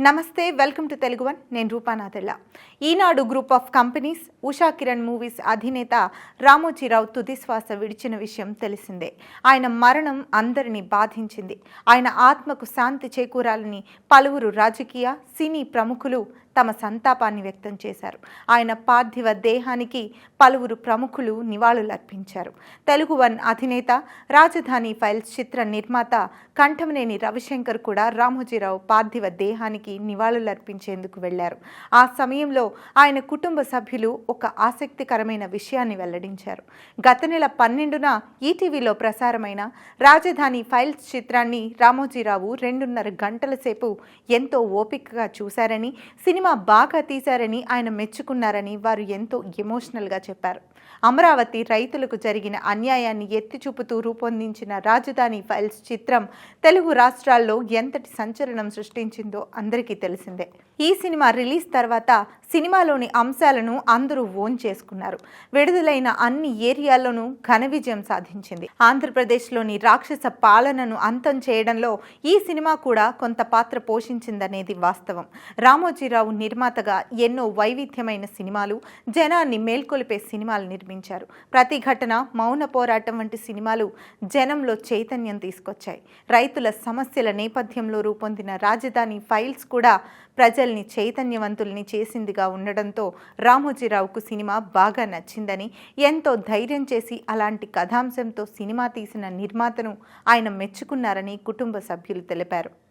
నమస్తే welcome to Telugu one. నేను రూపానాథెళ్ళ Eenadu group of companies Usha Kiran movies అధినేత రామోజీరావు తుదిశ్వాస విడిచిన విషయం తెలిసిందే. ఆయన మరణం అందరినీ బాధించింది. ఆయన ఆత్మకు శాంతి చేకూరాలని పలువురు రాజకీయ సినీ ప్రముఖులు తమ సంతాపాన్ని వ్యక్తం చేశారు. ఆయన పార్థివ దేహానికి పలువురు ప్రముఖులు నివాళులర్పించారు. తెలుగు వన్ అధినేత రాజధాని ఫైల్స్ చిత్ర నిర్మాత కంఠమనేని రవిశంకర్ కూడా రామోజీరావు పార్థివ దేహానికి నివాళులర్పించేందుకు వెళ్ళారు. ఆ సమయంలో ఆయన కుటుంబ సభ్యులు ఒక ఆసక్తికరమైన విషయాన్ని వెల్లడించారు. గత నెల పన్నెండున ఈటీవీలో ప్రసారమైన రాజధాని ఫైల్స్ చిత్రాన్ని రామోజీరావు రెండున్నర గంటల సేపు ఎంతో ఓపికగా చూశారని సినిమా సినిమా బాగా తీశారని ఆయన మెచ్చుకున్నారని వారు ఎంతో ఎమోషనల్గా చెప్పారు. అమరావతి రైతులకు జరిగిన అన్యాయాన్ని ఎత్తి చూపుతూ రూపొందించిన రాజధాని ఫైల్స్ చిత్రం తెలుగు రాష్ట్రాల్లో ఎంతటి సంచలనం సృష్టించిందో అందరికీ తెలిసిందే. ఈ సినిమా రిలీజ్ తర్వాత సినిమాలోని అంశాలను అందరూ ఓన్ చేసుకున్నారు. విడుదలైన అన్ని ఏరియాల్లోనూ ఘన విజయం సాధించింది. ఆంధ్రప్రదేశ్లోని రాక్షస పాలనను అంతం చేయడంలో ఈ సినిమా కూడా కొంత పాత్ర పోషించిందనేది వాస్తవం. రామోజీరావు నిర్మాతగా ఎన్నో వైవిధ్యమైన సినిమాలు జనాన్ని మేల్కొలిపే సినిమాలు నిర్మించారు. ప్రతి ఘటన మౌన పోరాటం వంటి సినిమాలు జనంలో చైతన్యం తీసుకొచ్చాయి. రైతుల సమస్యల నేపథ్యంలో రూపొందిన రాజధాని ఫైల్స్ కూడా ప్రజల్ని చైతన్యవంతుల్ని చేసిందిగా ఉండడంతో రామోజీరావుకు సినిమా బాగా నచ్చిందని ఎంతో ధైర్యం చేసి అలాంటి కథాంశంతో సినిమా తీసిన నిర్మాతను ఆయన మెచ్చుకున్నారని కుటుంబ సభ్యులు తెలిపారు.